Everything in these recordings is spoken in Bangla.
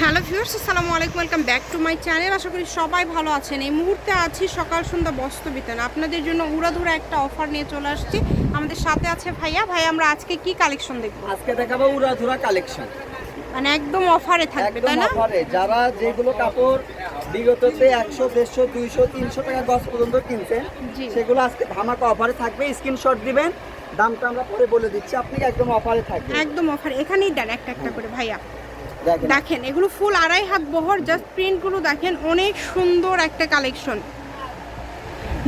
হ্যালো ভিউয়ার্স আসসালামু আলাইকুম welcome back to my channel. আশা করি সবাই ভালো আছেন। এই মুহূর্তে আছি সকাল সন্ধ্যা বস্ত্র বিতান আপনাদের জন্য উড়াধুরা একটা অফার নিয়ে চলে আসছি। আমাদের সাথে আছে ভাইয়া। ভাই আমরা আজকে কি কালেকশন দেখব? আজকে দেখাবো উড়াধুরা কালেকশন মানে একদম অফারে থাকবে তাই না? অফারে যারা যেগুলো কাপড় বিগততে একশো দেড়শো দুইশো তিনশো টাকা গজ পর্যন্ত কিনছেন জি। সেগুলো আজকে ধামাকা অফারে থাকবে। স্ক্রিনশট দিবেন দামটা আমরা পরে বলে দিচ্ছি। আপনি একদম অফারে থাকবে একদম অফার এখানেই দেন একটা একটা করে ভাইয়া। দেখেন। এগুলো ফুল আড়াই হাত বহর জাস্ট প্রিন্টগুলো দেখেন অনেক সুন্দর একটা কালেকশন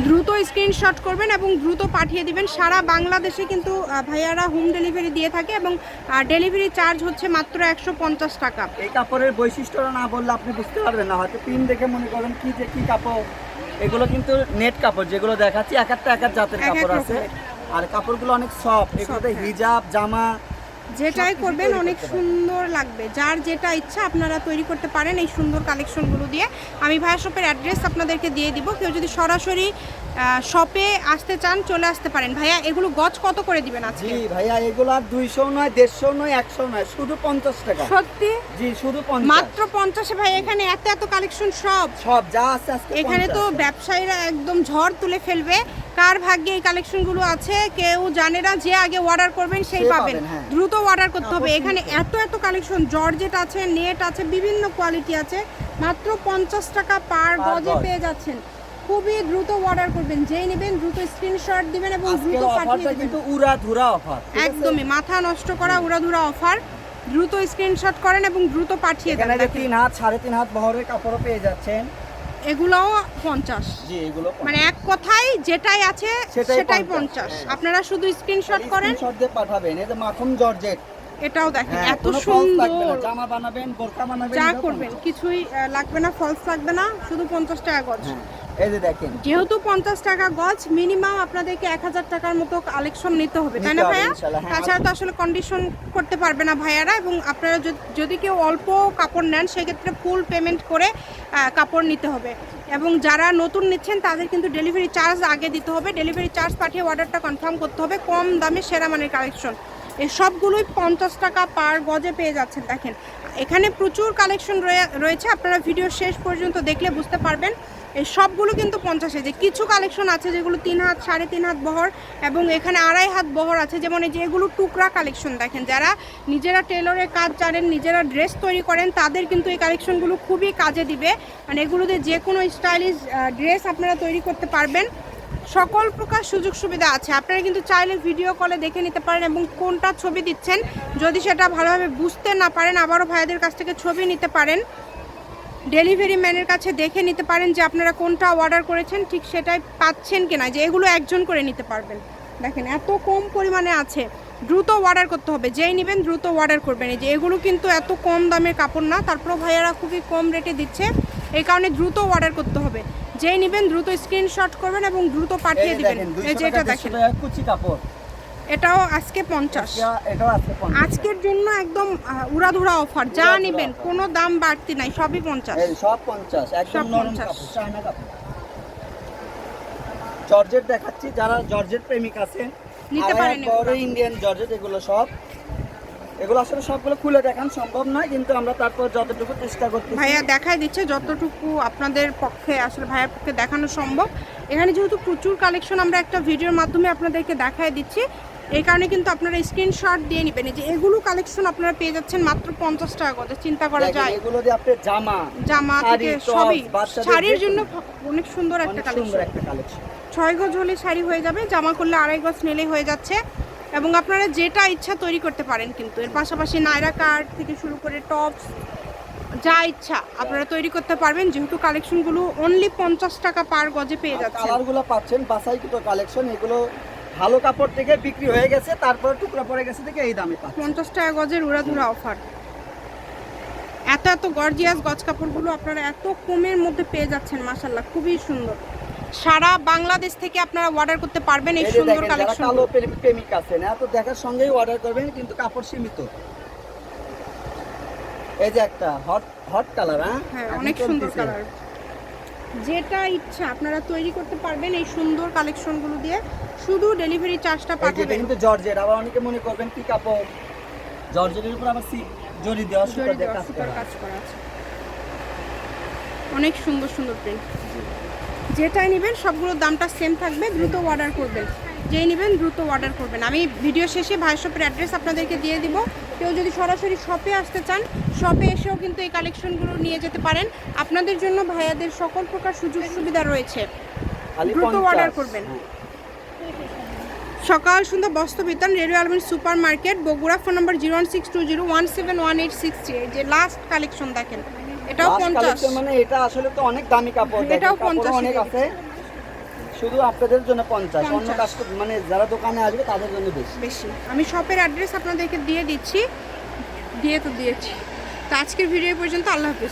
দ্রুত স্ক্রিনশট করবেন এবং দ্রুত পাঠিয়ে দিবেন। সারা বাংলাদেশে কিন্তু ভাইয়ারা হোম ডেলিভারি দিয়ে থাকে এবং ডেলিভারি চার্জ হচ্ছে মাত্র একশো পঞ্চাশ টাকা। এই কাপড়ের বৈশিষ্ট্যটা না বললে আপনি বুঝতে পারবেন না। হয়তো পিন দেখে মনে করেন কি যে কি কাপড়। এগুলো কিন্তু নেট কাপড় যেগুলো দেখাচ্ছি এক একটা এক এক জাতের কাপড় আছে। আর কাপড়গুলো অনেক সফট এগুলোতে হ্যাঁ। হিজাব জামা যেটাই করবেন অনেক সুন্দর লাগবে। যার যেটা ইচ্ছা আপনারা তৈরি করতে পারেন এই সুন্দর কালেকশনগুলো দিয়ে। আমি ভাইয়া শপের অ্যাড্রেস আপনাদেরকে দিয়ে দিব। কেউ যদি সরাসরি শপে আসতে চান চলে আসতে পারেন। ভাইয়া এগুলো গজ কত করে দিবেন আজকে? জি ভাইয়া এগুলো আর দুইশো নয় দেড়শো নয় একশো নয় শুধু পঞ্চাশ টাকা। সত্যি? জি শুধু মাত্র পঞ্চাশে ভাই এখানে এত এত কালেকশন সব। সব যা আছে আজকে এখানে তো ব্যবসায়ীরা একদম ঝড় তুলে ফেলবে। কার ভাগ্যে এই কালেকশনগুলো আছে কেউ জানে না যে আগে অর্ডার করবেন সেই পাবেন। হ্যাঁ। দ্রুত অর্ডার করতে হবে। এখানে এত এত কালেকশন জর্জেট আছে নেট আছে বিভিন্ন কোয়ালিটি আছে মাত্র পঞ্চাশ টাকা পার গজে পেয়ে যাচ্ছেন। খুবই দ্রুত অর্ডার করবেন যেই নেবেন দ্রুত স্ক্রিনশট দিবেন এবং দ্রুত পাঠিয়ে কিন্তু উড়া ধুরা অফার একদমই মাথা নষ্ট করা উড়াধুরা অফার দ্রুত স্ক্রিনশট করেন এবং দ্রুত পাঠিয়ে দেন এখানে তিন হাত সাড়ে তিন হাত বহরের কাপড়ও পেয়ে যাচ্ছেন। এগুলোও পঞ্চাশ। জি এগুলো মানে এক কথায় যেটাই আছে সেটাই সেটাই 50 পঞ্চাশ। আপনারা শুধু স্ক্রিনশট করেন। স্ক্রিনশট দিয়ে পাঠাবেন। এই যে মাখন জর্জেট। এটাও দেখেন হ্যাঁ এত সুন্দর। জামা বানাবেন বোরকা বানাবেন যা করবেন কিছুই লাগবে না ফলস লাগবে না শুধু পঞ্চাশ টাকা গজ। হ্যাঁ। এই যে দেখেন। যেহেতু পঞ্চাশ টাকা গজ মিনিমাম আপনাদেরকে এক হাজার টাকার মতো কালেকশন নিতে হবে তাই না ভাইয়া? হ্যাঁ। তাছাড়া তো আসলে কন্ডিশন করতে পারবে না ভাইয়ারা এবং আপনারা যদি- যদি কেউ অল্প কাপড় নেন সেক্ষেত্রে ফুল পেমেন্ট করে কাপড় নিতে হবে। এবং যারা নতুন নিচ্ছেন তাদের কিন্তু ডেলিভারি চার্জ আগে দিতে হবে। ডেলিভারি চার্জ পাঠিয়ে অর্ডারটা কনফার্ম করতে হবে কম দামে সেরা মানের কালেকশন এই সবগুলোই পঞ্চাশ টাকা পার গজে পেয়ে যাচ্ছেন দেখেন। এখানে প্রচুর কালেকশন রয়েছে আপনারা ভিডিও শেষ পর্যন্ত দেখলে বুঝতে পারবেন। এই সবগুলো কিন্তু পঞ্চাশে যে কিছু কালেকশন আছে যেগুলো তিন হাত, সাড়ে তিন হাত বহর এবং এখানে আড়াই হাত বহর আছে। যেমন এই যে এগুলো টুকরা কালেকশন দেখেন, যারা নিজেরা টেলরের কাজ জানেন নিজেরা ড্রেস তৈরি করেন, তাদের কিন্তু এই কালেকশনগুলো খুবই কাজে দিবে। মানে এগুলোতে যে কোনো স্টাইলিশ ড্রেস আপনারা তৈরি করতে পারবেন। সকল প্রকার সুযোগ সুবিধা আছে। আপনারা কিন্তু চাইলে ভিডিও কলে দেখে নিতে পারেন এবং কোনটা ছবি দিচ্ছেন। যদি সেটা ভালোভাবে বুঝতে না পারেন, আবারও ভাইয়াদের কাছ থেকে ছবি নিতে পারেন। ডেলিভারি ম্যানের কাছে দেখে নিতে পারেন যে আপনারা কোনটা অর্ডার করেছেন ঠিক সেটাই পাচ্ছেন কিনা যে এগুলো একজন করে নিতে পারবেন। দেখেন এত কম পরিমাণে আছে। দ্রুত অর্ডার করতে হবে যেই নেবেন দ্রুত অর্ডার করবেন। এই যে এগুলো কিন্তু এত কম দামের কাপড় না তারপরও ভাইয়ারা খুবই কম রেটে দিচ্ছে। এই কারণে দ্রুত অর্ডার করতে হবে। যেই নেবেন দ্রুত স্ক্রিনশট করবেন এবং দ্রুত পাঠিয়ে দিবেন। এই যে এটা দেখেন। কুচি কাপড়। এটাও আজকে পঞ্চাশ। এটাও আছে 50 আজকের জন্য একদম উড়াধুরা অফার যা নেবেন কোনো দাম বাড়তি নাই সবই পঞ্চাশ। সব পঞ্চাশ সব নরম 50 কাপড় চায়না কাপড়। জর্জেট দেখাচ্ছি যারা জর্জেট প্রেমিক আছে নিতে পারেন বড় ইন্ডিয়ান জর্জেট এগুলো সব। এগুলো আসলে সবগুলো খুলে দেখান সম্ভব নয় কিন্তু আমরা তারপর যতটুকু চেষ্টা করতেছি ভাইয়া দেখায় দিচ্ছে যতটুকু আপনাদের পক্ষে আসলে ভাইয়ার পক্ষে দেখানো সম্ভব। এখানে যেহেতু প্রচুর কালেকশন আমরা একটা ভিডিওর মাধ্যমে আপনাদেরকে দেখাই দিচ্ছি। এই কারণে কিন্তু আপনারা স্ক্রিনশট দিয়ে নেবেন। এই যে এগুলো কালেকশন আপনারা পেয়ে যাচ্ছেন মাত্র পঞ্চাশ টাকা করে চিন্তা করা যায়। এগুলো দিয়ে আপনি জামা জামা থেকে সবই। শাড়ির জন্য অনেক সুন্দর একটা কালেকশন একটা কালেকশন ছয় গজ হলে শাড়ি হয়ে যাবে জামা করলে আড়াই গজ নিলেই হয়ে যাচ্ছে। এবং আপনারা যেটা ইচ্ছা তৈরি করতে পারেন কিন্তু। এর পাশাপাশি নায়রা কার্ড থেকে শুরু করে টপস যা ইচ্ছা আপনারা তৈরি করতে পারবেন। যেহেতু কালেকশনগুলো অনলি পঞ্চাশ টাকা পার গজে পেয়ে যাচ্ছেন কালারগুলো পাচ্ছেন বাসাইকৃত কালেকশন এগুলো ভালো কাপড় থেকে বিক্রি হয়ে গেছে তারপর টুকরা পড়ে গেছে থেকে এই দামে পাচ্ছেন পঞ্চাশ টাকা গজের উড়াধুরা অফার। এত এত গর্জিয়াস গজ কাপড়গুলো আপনারা এত কমের মধ্যে পেয়ে যাচ্ছেন মাসাল্লাহ খুবই সুন্দর। সারা বাংলাদেশ থেকে আপনারা অর্ডার করতে পারবেন এই সুন্দর কালেকশন কালো প্রেম- প্রেমিক আছেন এত দেখার সঙ্গেই অর্ডার করবেন কিন্তু কাপড় সীমিত। এই যে একটা হট হট কালার হ্যাঁ? হ্যাঁ অনেক সুন্দর কালার যেটা ইচ্ছা আপনারা তৈরি করতে পারবেন এই সুন্দর কালেকশনগুলো দিয়ে। শুধু ডেলিভারি চার্জটা পাঠাবেন। কিন্তু জর্জেট। আবার অনেকে মনে করবেন কি কাপড়? জর্জেটের উপর আবার সি জড়ি দেওয়া সুতা জরি দিয়ে দেওয়া কাজ সুতার করা। কাজ করা আছে। অনেক সুন্দর সুন্দর প্রিন্ট যেটাই নেবেন সবগুলোর দামটা সেম থাকবে দ্রুত অর্ডার করবেন। যেই নেবেন দ্রুত অর্ডার করবেন। আমি ভিডিও শেষে ভাই শপের অ্যাড্রেস আপনাদেরকে দিয়ে দিব। কেউ যদি সরাসরি শপে আসতে চান শপে এসেও কিন্তু এই কালেকশনগুলো নিয়ে যেতে পারেন। আপনাদের জন্য ভাইয়াদের সকল প্রকার সুযোগ সুবিধা রয়েছে দ্রুত 50 order করবেন। সকাল সন্ধ্যা বস্ত্র বিতান radio Almin super market Bogura phone number zero one six two zero one seven one eight six three যে লাস্ট কালেকশন দেখেন এটাও পঞ্চাশ। মানে এটা আসলে তো অনেক দামি কাপড় এটাও 50 অনেক আছে। শুধু আপনাদের জন্য পঞ্চাশ অন্য 50 কাস্টমার মানে যারা দোকানে আসবে তাদের জন্য বেশি। বেশি। আমি শপের অ্যাড্রেস আপনাদেরকে দিয়ে দিচ্ছি। দিয়ে তো দিয়েছি। তো আজকের ভিডিও পর্যন্ত আল্লাহ হাফিজ।